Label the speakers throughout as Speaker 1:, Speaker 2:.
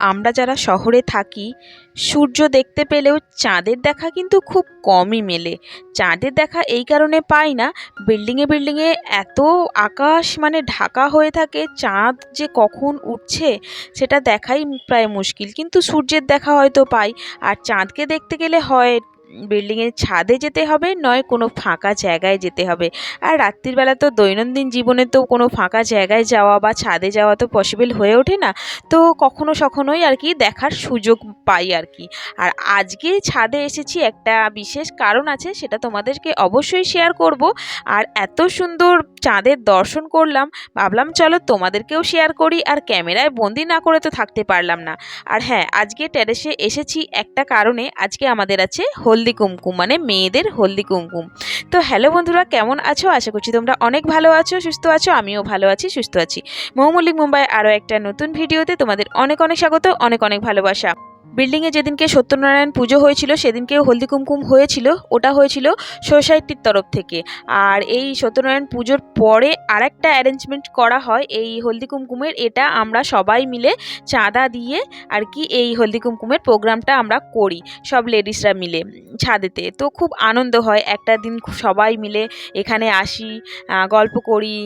Speaker 1: আমরা যারা শহরে থাকি, সূর্য দেখতে পেলেও চাঁদের দেখা কিন্তু খুব কমই মেলে। চাঁদের দেখা এই কারণে পাই না, বিল্ডিংয়ে বিল্ডিংয়ে এত আকাশ মানে ঢাকা হয়ে থাকে, চাঁদ যে কখন উঠছে সেটা দেখাই প্রায় মুশকিল। কিন্তু সূর্যের দেখা হয়তো পাই, আর চাঁদকে দেখতে গেলে হয় বিল্ডিংয়ের ছাদে যেতে হবে, নয় কোনো ফাঁকা জায়গায় যেতে হবে। আর রাত্রিবেলা তো দৈনন্দিন জীবনে তো কোনো ফাঁকা জায়গায় যাওয়া বা ছাদে যাওয়া তো পসিবল হয়ে ওঠে না। তো কখনো সখনোই আর কি দেখার সুযোগ পাই আর কি। আর আজকে ছাদে এসেছি একটা বিশেষ কারণ আছে, সেটা তোমাদেরকে অবশ্যই শেয়ার করব। আর এত সুন্দর চাঁদের দর্শন করলাম, ভাবলাম চলো তোমাদেরকেও শেয়ার করি, আর ক্যামেরায় বন্দি না করে তো থাকতে পারলাম না। আর হ্যাঁ আজকে টেরেসে এসেছি একটা কারণে, আজকে আমাদের আছে হলদি কুমকুম মানে মেয়েদের হলদি কুমকুম। তো হ্যালো বন্ধুরা, কেমন আছো? আশা করছি তোমরা অনেক ভালো আছো, সুস্থ আছো, আমিও ভালো আছি, সুস্থ আছি। মৌমল্লিক মুম্বাই আরও একটা নতুন ভিডিওতে তোমাদের অনেক অনেক স্বাগত, অনেক অনেক ভালোবাসা। বিল্ডিংয়ে যেদিনকে সত্যনারায়ণ পুজো হয়েছিল সেদিনকেও হলদি কুমকুম হয়েছিল, ওটা হয়েছিল সোসাইটির তরফ থেকে। আর এই সত্যনারায়ণ পুজোর পরে আরেকটা অ্যারেঞ্জমেন্ট করা হয়, এই হলদি কুমকুমের, এটা আমরা সবাই মিলে চাঁদা দিয়ে আর কি এই হলদি কুমকুমের প্রোগ্রামটা আমরা করি, সব লেডিসরা মিলে ছাদেতে। তো খুব আনন্দ হয়, একটা দিন সবাই মিলে এখানে আসি গল্প করি,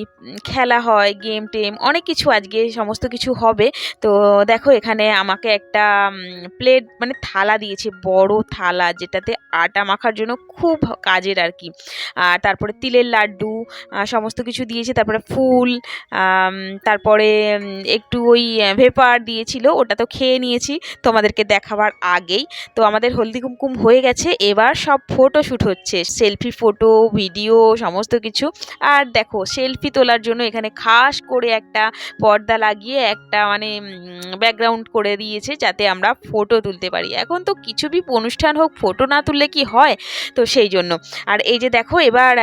Speaker 1: খেলা হয় গেম টেম অনেক কিছু আজকে সমস্ত কিছু হবে। তো দেখো এখানে আমাকে একটা প্লেট মানে থালা দিয়েছে, বড় থালা, যেটাতে আটা মাখার জন্য খুব কাজের আর কি। আর তারপরে তিলের লাড্ডু সমস্ত কিছু দিয়েছে, তারপরে ফুল তারপরে একটু ওই ভেপার দিয়েছিল ওটা তো খেয়ে নিয়েছি, তোমাদেরকে দেখাবার আগেই। তো আমাদের হলদি কুমকুম হয়ে গেছে, এবার সব ফটো শ্যুট হচ্ছে সেলফি ফটো ভিডিও সমস্ত কিছু। আর দেখো সেলফি তোলার জন্য এখানে খাস করে একটা পর্দা লাগিয়ে একটা মানে ব্যাকগ্রাউন্ড করে দিয়েছে, যাতে আমরা ফটো তুলতে পারি। এখন তো কিছু বি অনুষ্ঠান হোক ফটো না তুললে কি হয়? তো সেই জন্য। আর এই যে দেখো, এবার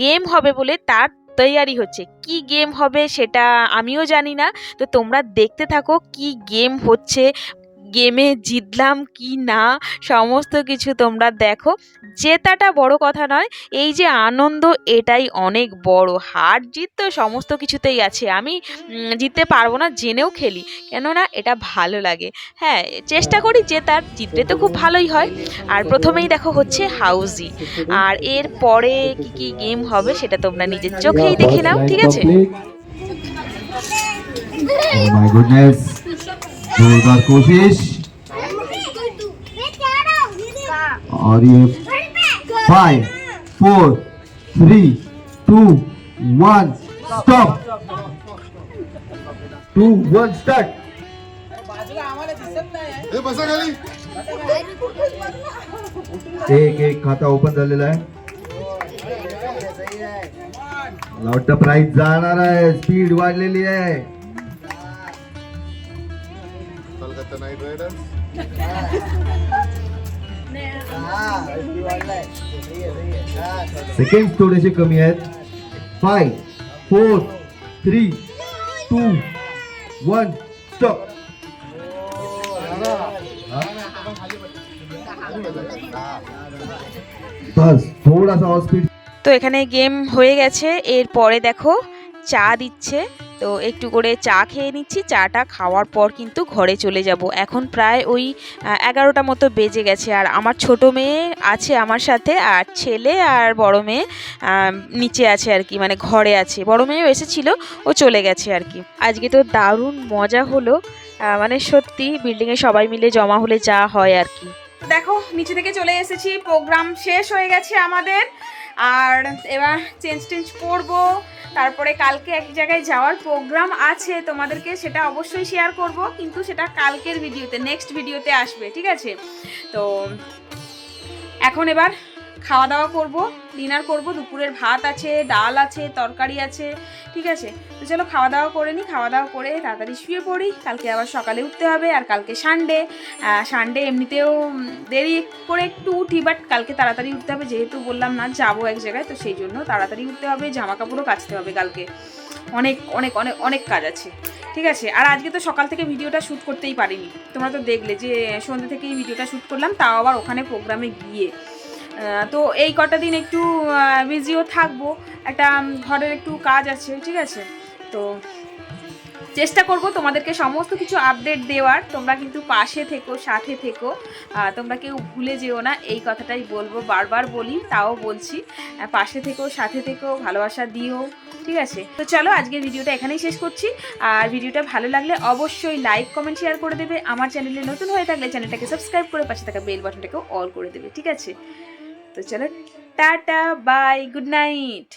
Speaker 1: গেম হবে বলে তার তৈয়ারি হচ্ছে। কি গেম হবে সেটা আমিও জানি না। তো তোমরা দেখতে থাকো কি গেম হচ্ছে গেমে জিতলাম কি না, সমস্ত কিছু তোমরা দেখো। জেতাটা বড় কথা নয়, এই যে আনন্দ এটাই অনেক বড়। হার জিত তো সমস্ত কিছুতেই আছে, আমি জিততে পারব না, জেনেও খেলি, কেননা এটা ভালো লাগে। হ্যাঁ চেষ্টা করি জেতার, জিতলে তো খুব ভালোই হয়। আর প্রথমেই দেখো হচ্ছে হাউজি, আর এর পরে কি কি গেম হবে সেটা তোমরা নিজের চোখেই দেখে নাও, ঠিক আছে?
Speaker 2: Oh my goodness. जोरदार कोशिश। और ये five four three two one stop
Speaker 3: two one start
Speaker 2: एक एक खाता ओपन झालेला आहे. मला वाटतं प्राइस जाणार आहे. स्पीड वाढलेली आहे.
Speaker 3: कलकत्ता नाईट रायडर्स
Speaker 2: सेकंड थोडेसे कमी आहेत five four three two one stop बस थोडासा और स्पीड
Speaker 1: তো এখানে গেম হয়ে গেছে এরপরে দেখো চা দিচ্ছে তো একটু করে চা খেয়ে নিচ্ছি। চাটা খাওয়ার পর কিন্তু ঘরে চলে যাব। এখন প্রায় ওই এগারোটা মতো বেজে গেছে আর আমার ছোট মেয়ে আছে আমার সাথে আর ছেলে আর বড় মেয়ে নিচে আছে আর কি মানে ঘরে আছে। বড় মেয়েও এসেছিল, ও চলে গেছে আর কি। আজকে তো দারুণ মজা হলো মানে সত্যি বিল্ডিংয়ে সবাই মিলে জমা হলে যা হয় আর কি।
Speaker 4: দেখো, নিচে থেকে চলে এসেছি, প্রোগ্রাম শেষ হয়ে গেছে আমাদের। আর এবার চেঞ্জ টেঞ্জ করব। তারপরে কালকে এক জায়গায় যাওয়ার প্রোগ্রাম আছে তোমাদেরকে, সেটা অবশ্যই শেয়ার করব, কিন্তু সেটা কালকের ভিডিওতে নেক্সট ভিডিওতে আসবে, ঠিক আছে? তো এখন এবার খাওয়া দাওয়া করব ডিনার করব, দুপুরের ভাত আছে, ডাল আছে, তরকারি আছে, ঠিক আছে? তো চলো খাওয়া দাওয়া করে নিই খাওয়া দাওয়া করে তাড়াতাড়ি শুয়ে পড়ি, কালকে আবার সকালে উঠতে হবে আর কালকে সানডে সানডে এমনিতেও দেরি করে একটু উঠি বাট কালকে তাড়াতাড়ি উঠতে হবে, যেহেতু বললাম না যাব এক জায়গায়, তো সেই জন্য তাড়াতাড়ি উঠতে হবে জামা কাপড়ও কাচতে হবে কালকে। অনেক অনেক অনেক অনেক কাজ আছে, ঠিক আছে? আর আজকে তো সকাল থেকে ভিডিওটা শ্যুট করতেই পারিনি। তোমরা তো দেখলে যে সন্ধ্যে থেকেই ভিডিওটা শ্যুট করলাম, তাও আবার ওখানে প্রোগ্রামে গিয়ে। তো এই কটা দিন একটু বিজিও থাকব। একটা ঘরের একটু কাজ আছে, ঠিক আছে? তো
Speaker 1: চেষ্টা করব তোমাদেরকে সমস্ত কিছু আপডেট দেওয়ার। তোমরা কিন্তু পাশে থেকো, সাথে থেকো। তোমরা কেউ ভুলে যেও না, এই কথাটাই বলব, বারবার বলি, তাও বলছি। পাশে থেকো, সাথে থেকো, ভালোবাসা দিও, ঠিক আছে? তো চলো, আজকের ভিডিওটা এখানেই শেষ করছি। আর ভিডিওটা ভালো লাগলে অবশ্যই লাইক কমেন্ট শেয়ার করে দেবে। আমার চ্যানেলে নতুন হয়ে থাকলে চ্যানেলটাকে সাবস্ক্রাইব করে পাশে থাকা বেল বাটনটাকেও অল করে দেবে, ঠিক আছে? তো চলো টাটা বাই গুড নাইট